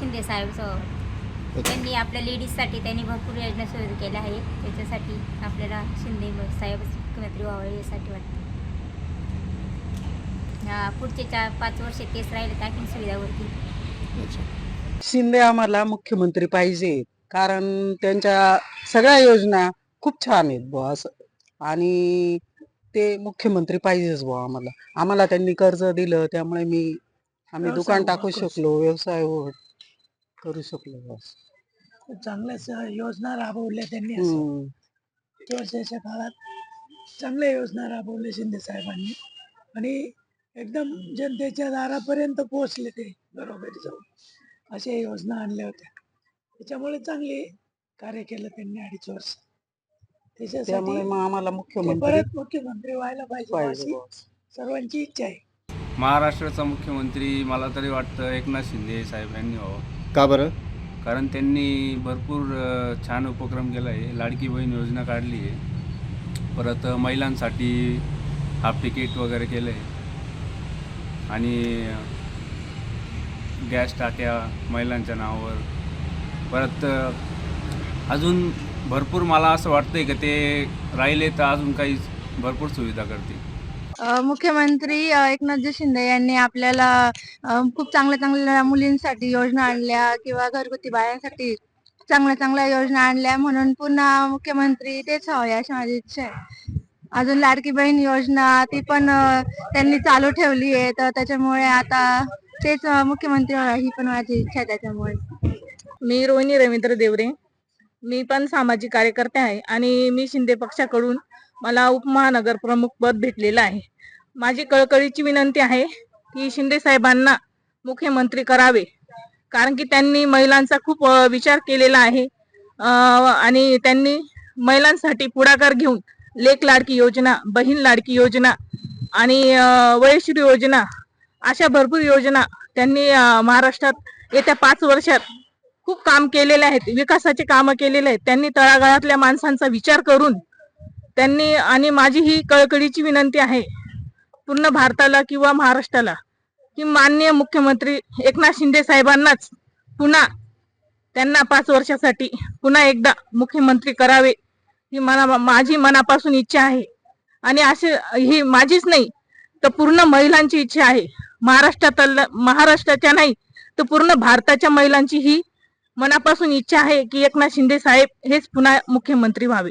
शिंदे साहेब स- त्यांनी आपल्या लेडीजसाठी त्यांनी भरपूर योजना सुरू केल्या आहेत. त्याच्यासाठी आपल्याला शिंदे म- साहेब मुख्यमंत्री व्हावे यासाठी वाटतं. हा, पुढचे चार पाच वर्ष तेच राहिले तर सुविधा होती शिंदे आम्हाला मुख्यमंत्री पाहिजे कारण त्यांच्या सगळ्या योजना खूप छान आहेत बुवा असं. आणि ते मुख्यमंत्री पाहिजेच बुवा आम्हाला. आम्हाला त्यांनी कर्ज दिलं त्यामुळे मी आम्ही दुकान टाकू शकलो व्यवसाय करू शकलो चांगल्याच योजना राबवल्या त्यांनी असं. वर्षाच्या काळात चांगल्या योजना राबवल्या शिंदे साहेबांनी. आणि एकदम जनतेच्या दारापर्यंत पोहोचले ते घरोघरी जाऊन. अशा योजना आणल्या होत्या. त्याच्यामुळे चांगले कार्य केलं त्यांनी अडीच वर्ष. त्याच्यासाठी त्यामुळे मग आम्हाला ते मुख्यमंत्री परत मुख्यमंत्री व्हायला पाहिजे पाहिजे अशी बुवा असं. सर्वांची इच्छा आहे. महाराष्ट्राचा मुख्यमंत्री मला तरी वाटतं एकनाथ शिंदे साहेब यांनी व्हावं. का बरं? कारण त्यांनी भरपूर अ, छान उपक्रम केला आहे. लाडकी बहीण योजना काढली आहे. परत महिलांसाठी हाफ तिकीट वगैरे केलं आहे आणि गॅस टाक्या महिलांच्या नावावर. परत अ, अजून भरपूर मला असं वाटतंय की ते राहिले तर अजून काही भरपूर सुविधा करतील. मुख्यमंत्री एकनाथजी शिंदे यांनी आपल्याला खूप चांगल्या चांगल्या मुलींसाठी योजना आणल्या किंवा घरगुती बायांसाठी चांगल्या चांगल्या योजना आणल्या म्हणून पुन्हा मुख्यमंत्री तेच हवे अशी माझी इच्छा आहे. अजून लाडकी बहीण योजना ती पण त्यांनी चालू ठेवली आहे. तर त्याच्यामुळे आता तेच मुख्यमंत्री ही पण माझी इच्छा आहे त्याच्यामुळे. मी रोहिणी रवींद्र देवरे. मी पण सामाजिक कार्यकर्ते आहे आणि मी शिंदे पक्षाकडून मला उपमहानगर प्रमुख पद भेटलेलं आहे. माझी कळकळीची विनंती आहे की शिंदे साहेबांना मुख्यमंत्री करावे. कारण की त्यांनी महिलांचा खूप विचार केलेला आहे. आणि त्यांनी महिलांसाठी पुढाकार घेऊन लेख लाडकी योजना बहीण लाडकी योजना आणि वयश्री योजना अशा भरपूर योजना त्यांनी महाराष्ट्रात येत्या पाच वर्षात खूप काम केलेले आहेत. विकासाचे कामं केलेले आहेत. त्यांनी तळागाळातल्या माणसांचा विचार करून त्यांनी आणि माझी ही कळकळीची विनंती आहे पूर्ण भारताला किंवा महाराष्ट्राला की माननीय मुख्यमंत्री एकनाथ शिंदे साहेबांनाच पुन्हा त्यांना पाच वर्षासाठी पुन्हा एकदा मुख्यमंत्री करावे ही मना माझी मनापासून इच्छा आहे. आणि असे ही माझीच नाही तर पूर्ण महिलांची इच्छा आहे. महाराष्ट्रातल्या महाराष्ट्राच्या नाही तर पूर्ण भारताच्या महिलांची ही मनापासून इच्छा आहे की एकनाथ शिंदे साहेब हेच पुन्हा मुख्यमंत्री व्हावे.